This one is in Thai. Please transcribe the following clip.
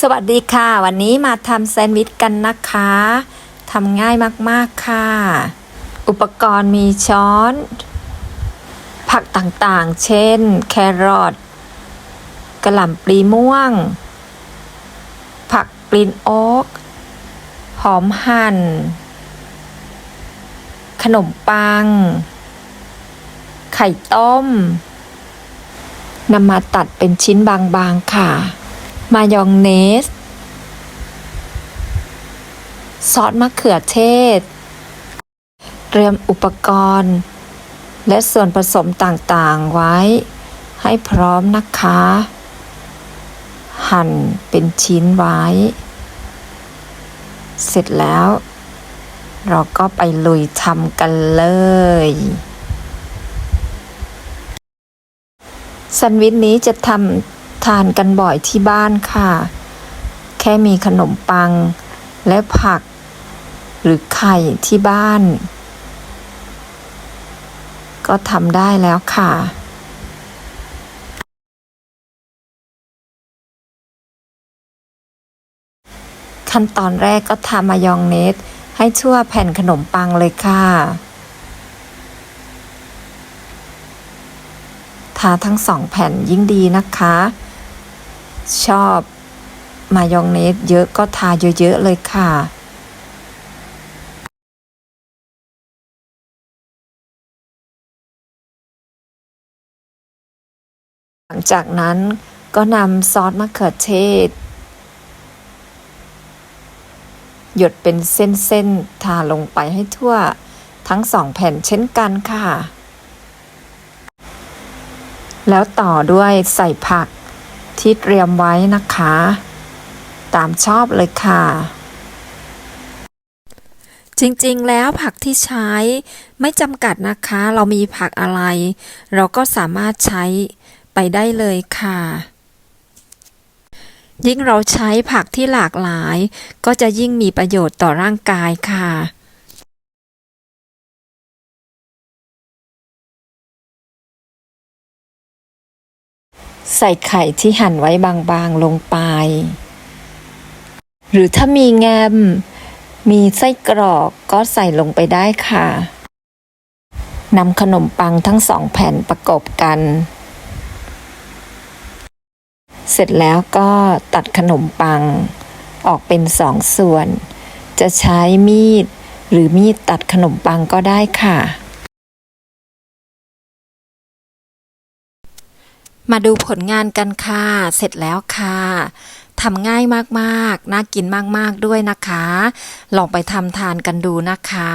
สวัสดีค่ะ วันนี้มาทำแซนด์วิชกันนะคะทำง่ายมากๆค่ะ อุปกรณ์มีช้อน ผักต่างๆ เช่น แครอทกระหล่ำปลีม่วง ผักกรีนโอ๊กหอมหั่น ขนมปัง ไข่ต้มนำมาตัดเป็นชิ้นบางๆค่ะ มายองเนส ซอสมะเขือเทศ เตรียมอุปกรณ์ และส่วนผสมต่างๆไว้ ให้พร้อมนะคะ หั่นเป็นชิ้นไว้ เสร็จแล้ว เราก็ไปลุยทำกันเลยแซนด์วิชนี้จะทำ ทานกันบ่อยที่บ้านค่ะ แค่มีขนมปังและผัก หรือไข่ที่บ้าน ก็ทำได้แล้วค่ะขั้นตอนแรกก็ทามายองเนสให้ทั่วแผ่นขนมปังเลยค่ะ ทาทั้งสองแผ่นยิ่งดีนะคะ ชอบมายองเนสเยอะก็ทาเยอะ ๆ เลยค่ะ หลังจากนั้นก็นำซอสมะเขือเทศ หยดเป็นเส้น ๆ ทาลงไปให้ทั่วทั้งสองแผ่นเช่นกันค่ะ แล้วต่อด้วยใส่ผัก ที่เตรียมไว้นะคะ ตามชอบเลยค่ะ จริงๆ แล้วผักที่ใช้ไม่จำกัดนะคะ เรามีผักอะไร เราก็สามารถใช้ไปได้เลยค่ะ ยิ่งเราใช้ผักที่หลากหลาย ก็จะยิ่งมีประโยชน์ต่อร่างกายค่ะ ใส่ไข่ที่หั่นไว้บางๆลงไป หรือถ้ามีแงม มีไส้กรอกก็ใส่ลงไปได้ค่ะนำขนมปังทั้งสองแผ่นประกบกัน เสร็จแล้วก็ตัดขนมปังออกเป็นสองส่วน จะใช้มีด หรือมีดตัดขนมปังก็ได้ค่ะ มาดูผลงานกันค่ะ เสร็จแล้วค่ะทำง่ายมากๆ น่ากินมากๆด้วยนะคะ ลองไปทำทานกันดูนะคะ